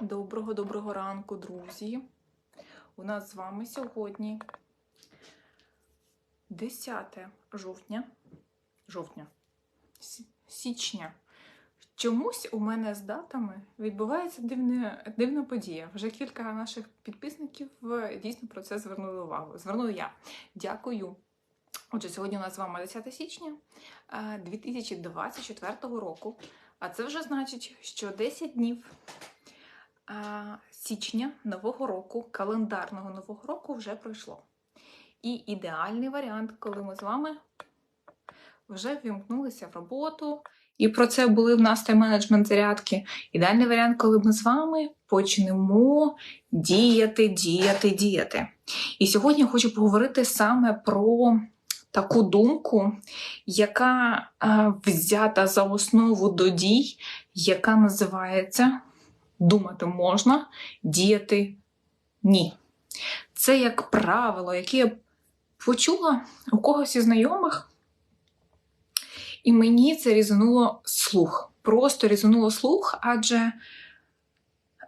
Доброго доброго ранку, друзі. У нас з вами сьогодні 10 жовтня. Жовтня. Січня. Чомусь у мене з датами відбувається дивна, дивна подія. Вже кілька наших підписників е, дійсно про це звернули увагу. Звернула я. Дякую. Отже, сьогодні у нас з вами 10 січня е, 2024 року. А це вже значить, що 10 днів січня нового року, календарного нового року вже пройшло. І ідеальний варіант, коли ми з вами вже ввімкнулися в роботу. І про це були в нас тайм-менеджмент зарядки. Ідеальний варіант, коли ми з вами почнемо діяти, діяти, діяти. І сьогодні я хочу поговорити саме про таку думку, яка е, взята за основу до дій, яка називається думати можна, діяти ні. Це як правило, яке я почула у когось із знайомих, і мені це різануло слух. Просто різануло слух, адже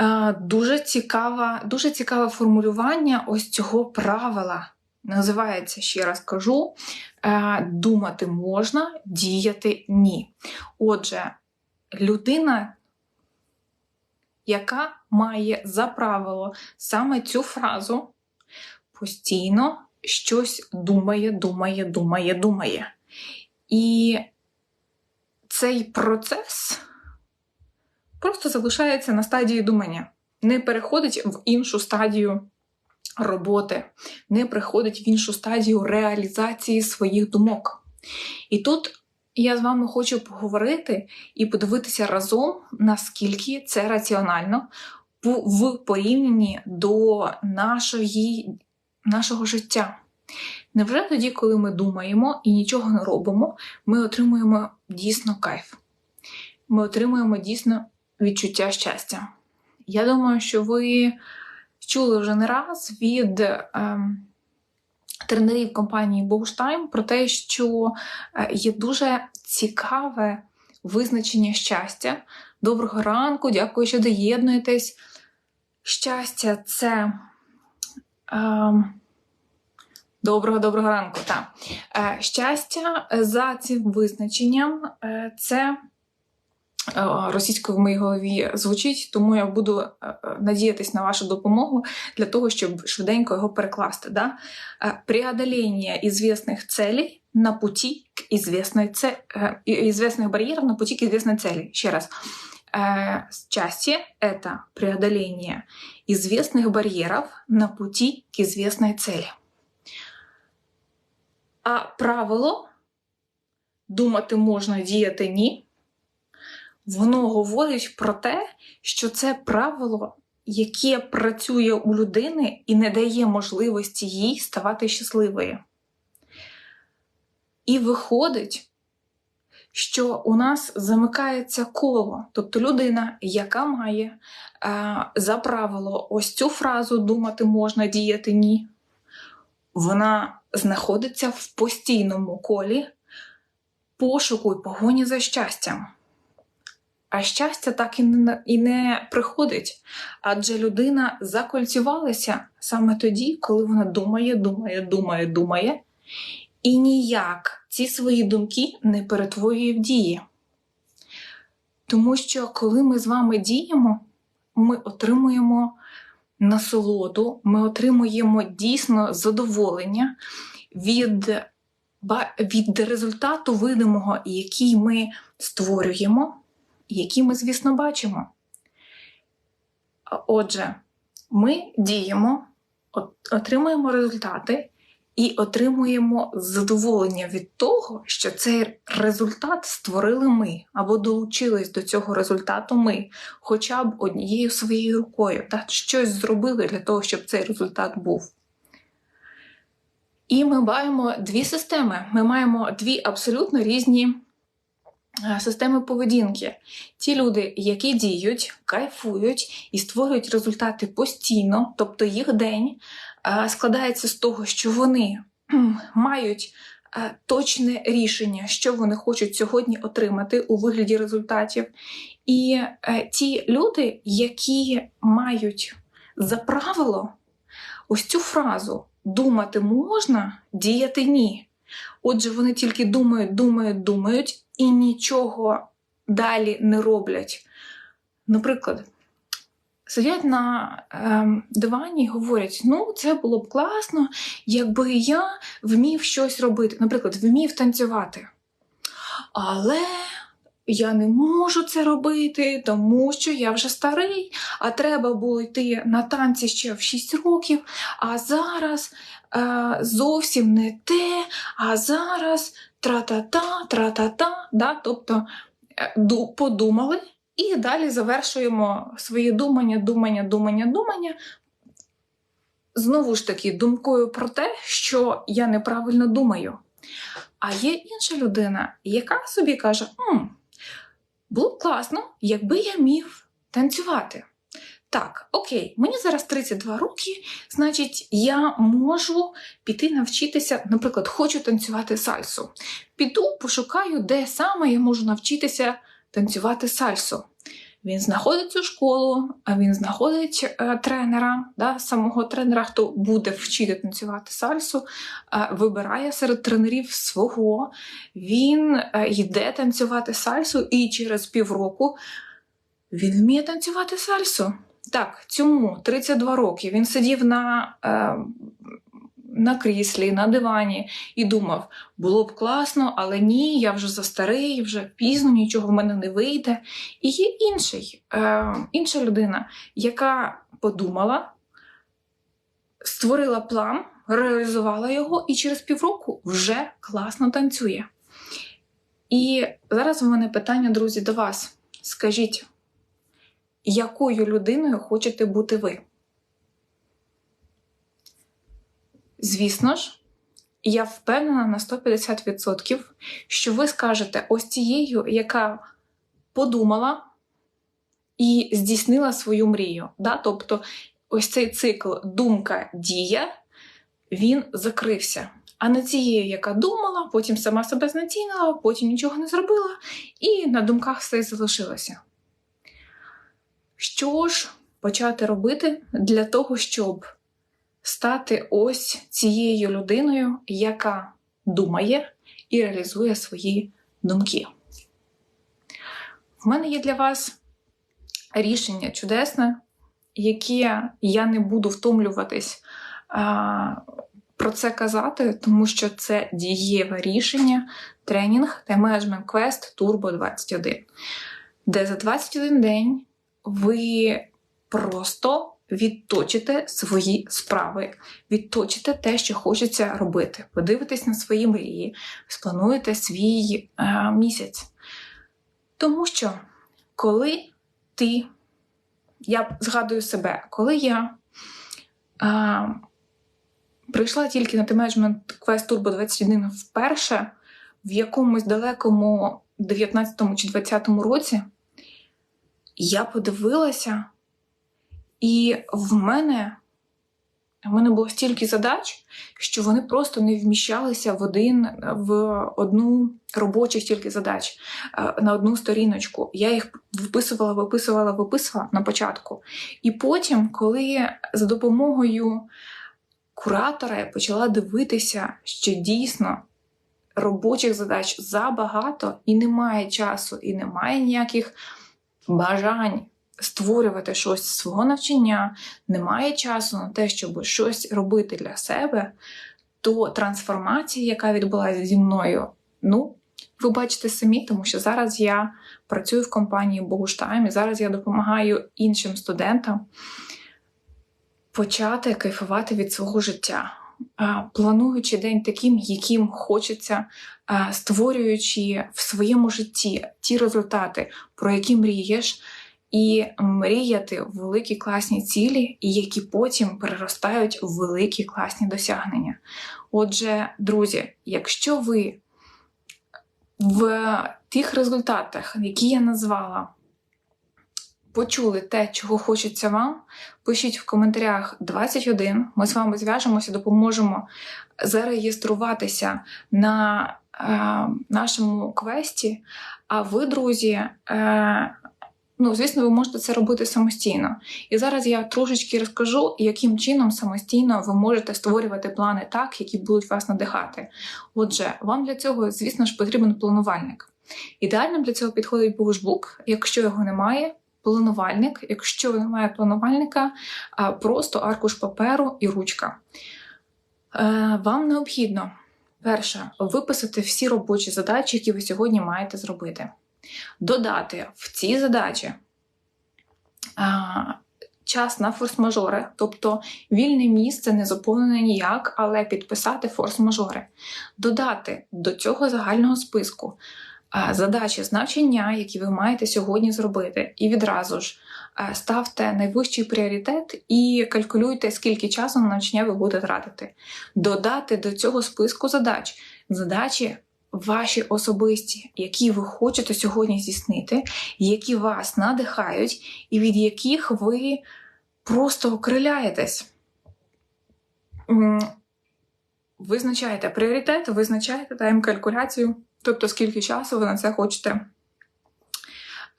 е, дуже, цікава, дуже цікаве формулювання ось цього правила. Називається, ще раз кажу, е, думати можна, діяти ні. Отже, людина яка має за правило саме цю фразу постійно щось думає, думає, думає, думає. І цей процес просто залишається на стадії думання, не переходить в іншу стадію роботи, не приходить в іншу стадію реалізації своїх думок. І тут я з вами хочу поговорити і подивитися разом, наскільки це раціонально в- порівнянні до нашої, нашого життя. Невже тоді, коли ми думаємо і нічого не робимо, ми отримуємо дійсно кайф? Ми отримуємо дійсно відчуття щастя. Я думаю, що ви чули вже не раз від ем, тренерів компанії Боуштайм про те, що е, є дуже цікаве визначення щастя. Доброго ранку, дякую, що доєднуєтесь. Щастя це. Ем, Доброго доброго ранку. Так. Е, Щастя е, за цим визначенням е, це е, російською в моїй голові звучить, тому я буду е, е, надіятись на вашу допомогу для того, щоб швиденько його перекласти. Да? Э, преодоление известных целей на пути к известной це... э, и- известных барьеров на пути к известной цели. Еще раз. Э, Счастье — это преодоление известных барьеров на пути к известной цели. А правило думати можна, діяти ні. Воно говорить про те, що це правило яке працює у людини і не дає можливості їй ставати щасливою. І виходить, що у нас замикається коло, тобто людина, яка має е, за правило ось цю фразу думати можна, діяти ні, вона знаходиться в постійному колі пошуку і погоні за щастям. А щастя так і не, і не приходить, адже людина закольцювалася саме тоді, коли вона думає, думає, думає, думає, і ніяк ці свої думки не перетворює в дії. Тому що коли ми з вами діємо, ми отримуємо насолоду, ми отримуємо дійсно задоволення від, від результату видимого, який ми створюємо які ми, звісно, бачимо. Отже, ми діємо, отримуємо результати і отримуємо задоволення від того, що цей результат створили ми або долучились до цього результату ми, хоча б однією своєю рукою, та щось зробили для того, щоб цей результат був. І ми маємо дві системи. Ми маємо дві абсолютно різні системи поведінки. Ті люди, які діють, кайфують і створюють результати постійно, тобто їх день е, складається з того, що вони мають е, точне рішення, що вони хочуть сьогодні отримати у вигляді результатів. І е, ті люди, які мають за правило ось цю фразу думати можна, діяти ні. Отже, вони тільки думають, думають, думають і нічого далі не роблять. Наприклад, сидять на е, дивані і говорять: ну, це було б класно, якби я вмів щось робити. Наприклад, вмів танцювати. Але я не можу це робити, тому що я вже старий, а треба було йти на танці ще в 6 років, а зараз е, зовсім не те, а зараз тра-та-та, тра-та-та. Да? Тобто е, подумали і далі завершуємо свої думання, думання, думання, думання. Знову ж таки, думкою про те, що я неправильно думаю. А є інша людина, яка собі каже: М, було б класно, якби я міг танцювати. Так, окей, мені зараз 32 роки, значить, я можу піти навчитися, наприклад, хочу танцювати сальсу. Піду, пошукаю, де саме я можу навчитися танцювати сальсу. Він знаходить цю школу, а він знаходить е, тренера, да, самого тренера, хто буде вчити танцювати сальсу, е, вибирає серед тренерів свого. Він е, йде танцювати сальсу, і через півроку він вміє танцювати сальсу. Так, цьому 32 роки він сидів на е, на кріслі, на дивані і думав, було б класно, але ні, я вже застарий, вже пізно, нічого в мене не вийде. І є інший, е, інша людина, яка подумала, створила план, реалізувала його, і через півроку вже класно танцює. І зараз у мене питання, друзі, до вас. Скажіть, якою людиною хочете бути ви? Звісно ж, я впевнена на 150%, що ви скажете ось цією, яка подумала і здійснила свою мрію. Да? Тобто, ось цей цикл думка-дія, він закрився. А не цією, яка думала, потім сама себе знецінила, потім нічого не зробила, і на думках все залишилося. Що ж почати робити для того, щоб стати ось цією людиною, яка думає і реалізує свої думки. В мене є для вас рішення чудесне, яке я не буду втомлюватись а, про це казати, тому що це дієве рішення тренінг та Management Quest Turbo 21, де за 21 день ви просто відточите свої справи, відточите те, що хочеться робити. Подивитесь на свої мрії, сплануєте свій е, місяць. Тому що, коли ти, я згадую себе, коли я е, прийшла тільки на T-Management Quest Turbo 21 вперше, в якомусь далекому 19 чи 20 році, я подивилася. І в мене в мене було стільки задач, що вони просто не вміщалися в один в одну робочих тільки задач е, на одну сторіночку. Я їх виписувала, виписувала, виписувала на початку. І потім, коли за допомогою куратора я почала дивитися, що дійсно робочих задач забагато, і немає часу, і немає ніяких бажань створювати щось з свого навчання, немає часу на те, щоб щось робити для себе, то трансформація, яка відбулася зі мною, ну, ви бачите самі, тому що зараз я працюю в компанії Богуштайм, і зараз я допомагаю іншим студентам почати кайфувати від свого життя. Плануючи день таким, яким хочеться, створюючи в своєму житті ті результати, про які мрієш, і мріяти в великі класні цілі, які потім переростають в великі класні досягнення. Отже, друзі, якщо ви в тих результатах, які я назвала, почули те, чого хочеться вам, пишіть в коментарях 21. Ми з вами зв'яжемося, допоможемо зареєструватися на е, нашому квесті. А ви, друзі, е, ну, звісно, ви можете це робити самостійно. І зараз я трошечки розкажу, яким чином самостійно ви можете створювати плани так, які будуть вас надихати. Отже, вам для цього, звісно ж, потрібен планувальник. Ідеальним для цього підходить Богушбук. Якщо його немає, планувальник. Якщо немає планувальника, просто аркуш паперу і ручка. Е, вам необхідно перше виписати всі робочі задачі, які ви сьогодні маєте зробити. Додати в ці задачі час на форс-мажори, тобто вільне місце не заповнене ніяк, але підписати форс-мажори. Додати до цього загального списку задачі значення, які ви маєте сьогодні зробити, і відразу ж ставте найвищий пріоритет і калькулюйте, скільки часу на навчання ви будете тратити. Додати до цього списку задач задачі. Ваші особисті, які ви хочете сьогодні здійснити, які вас надихають, і від яких ви просто окриляєтесь. Визначаєте пріоритет, визначаєте тайм-калькуляцію. Тобто, скільки часу ви на це хочете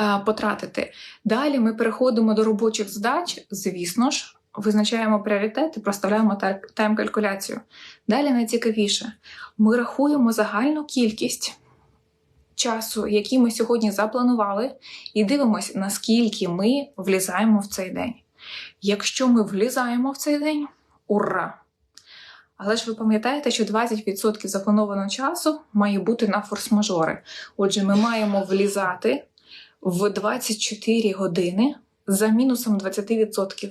е, потратити. Далі ми переходимо до робочих задач, звісно ж, визначаємо пріоритети, проставляємо тайм-калькуляцію. Далі найцікавіше, ми рахуємо загальну кількість часу, який ми сьогодні запланували, і дивимося, наскільки ми влізаємо в цей день. Якщо ми влізаємо в цей день, ура! Але ж ви пам'ятаєте, що 20% запланованого часу має бути на форс-мажори. Отже, ми маємо влізати в 24 години за мінусом 20%.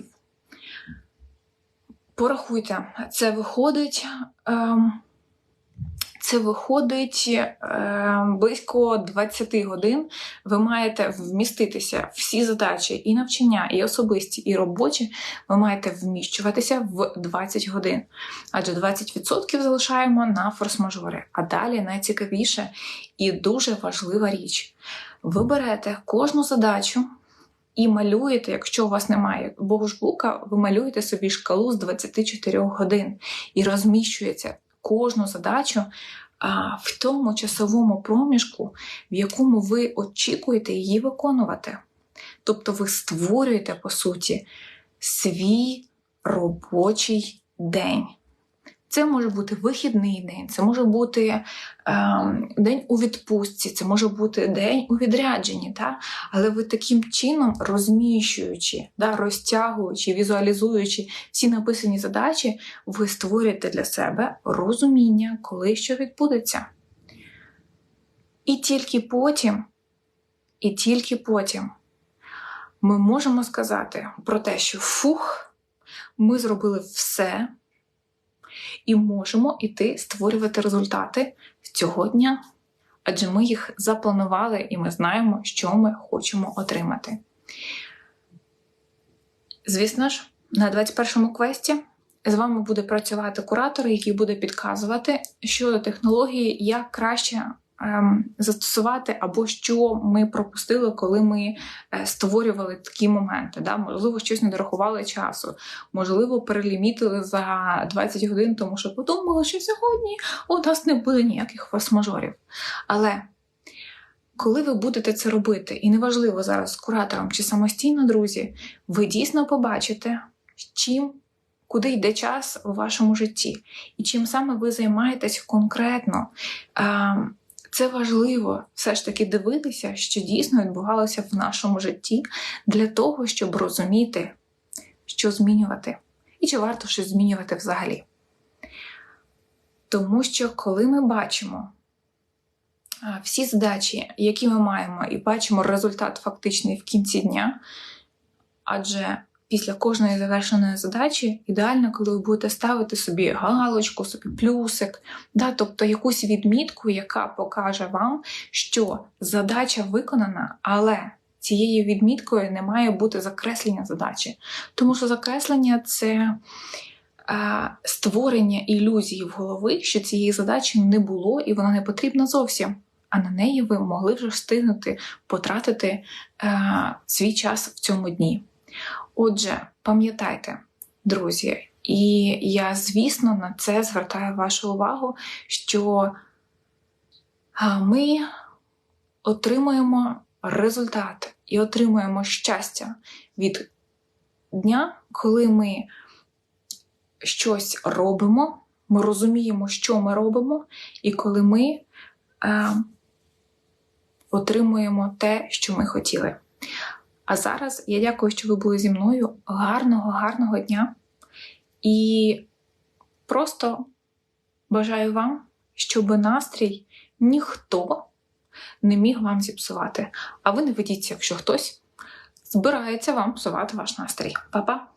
Порахуйте, це виходить. Ем, це виходить е, близько 20 годин. Ви маєте вміститися всі задачі, і навчання, і особисті, і робочі. Ви маєте вміщуватися в 20 годин. Адже 20% залишаємо на форс-мажори. А далі найцікавіше і дуже важлива річ: ви берете кожну задачу. І малюєте, якщо у вас немає богушбука, ви малюєте собі шкалу з 24 годин і розміщується кожну задачу а, в тому часовому проміжку, в якому ви очікуєте її виконувати. Тобто ви створюєте, по суті, свій робочий день. Це може бути вихідний день, це може бути е, день у відпустці, це може бути день у відрядженні. Та? Але ви таким чином розміщуючи, да, розтягуючи, візуалізуючи всі написані задачі, ви створюєте для себе розуміння, коли що відбудеться. І тільки потім, і тільки потім ми можемо сказати про те, що фух, ми зробили все і можемо іти створювати результати цього дня, адже ми їх запланували і ми знаємо, що ми хочемо отримати. Звісно ж, на 21 му квесті з вами буде працювати куратор, який буде підказувати щодо технології, як краще застосувати, або що ми пропустили, коли ми е, створювали такі моменти. Да? Можливо, щось не дорахували часу, можливо, перелімітили за 20 годин, тому що подумали, що сьогодні у нас не буде ніяких форс-мажорів. Але коли ви будете це робити, і неважливо зараз куратором чи самостійно, друзі, ви дійсно побачите, чим. Куди йде час у вашому житті, і чим саме ви займаєтесь конкретно, ем, це важливо все ж таки дивитися, що дійсно відбувалося в нашому житті, для того, щоб розуміти, що змінювати, і чи варто щось змінювати взагалі. Тому що, коли ми бачимо всі задачі, які ми маємо, і бачимо результат фактичний в кінці дня, адже після кожної завершеної задачі ідеально, коли ви будете ставити собі галочку, собі плюсик, да, тобто якусь відмітку, яка покаже вам, що задача виконана, але цією відміткою не має бути закреслення задачі. Тому що закреслення це. Створення ілюзії в голови, що цієї задачі не було і вона не потрібна зовсім. а на неї ви могли вже встигнути потратити е, свій час в цьому дні. Отже, пам'ятайте, друзі, і я, звісно, на це звертаю вашу увагу, що ми отримуємо результат і отримуємо щастя від дня, коли ми щось робимо, ми розуміємо, що ми робимо, і коли ми е, отримуємо те, що ми хотіли. А зараз я дякую, що ви були зі мною. Гарного, гарного дня. І просто бажаю вам, щоб настрій ніхто не міг вам зіпсувати. А ви не ведіться, якщо хтось збирається вам псувати ваш настрій. Па-па!